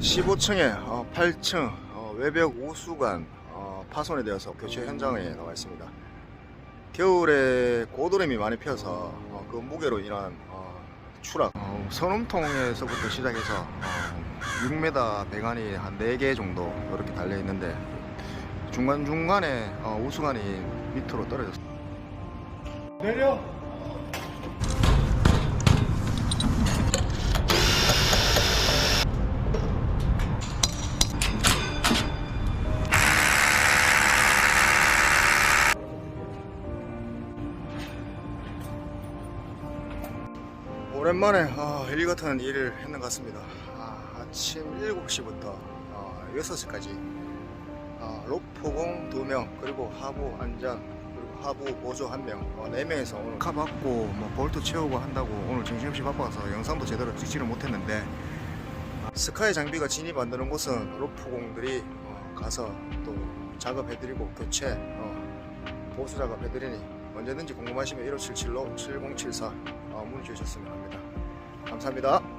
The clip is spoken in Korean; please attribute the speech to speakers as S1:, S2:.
S1: 15층에 8층 외벽 우수관 어, 파손에 대해서 교체 현장에 나와 있습니다. 겨울에 고드름이 많이 어, 그 무게로 인한 어, 추락 어, 선움통에서부터 시작해서 어, 6m 배관이 한 4개 정도 이렇게 달려 있는데 중간중간에 어, 우수관이 밑으로 떨어졌습니다.
S2: 내려.
S1: 오랜만에 아, 일 같은 일을 했는 것 같습니다. 아, 침 7시부터 6시까지 아, 로프공 2명 그리고 하부 안전 그리고 하부 보조 1명 어, 4명에서 오늘 카 받고 뭐 볼트 채우고 한다고 오늘 정신없이 바빠서 영상도 제대로 찍지를 못했는데 아, 스카이 장비가 진입 안 되는 곳은 로프공들이 어, 가서 또 작업해드리고 교체 어, 보수 작업해드리니 언제든지 궁금하시면 1577로 7074 어, 문의 주셨으면 합니다. 감사합니다.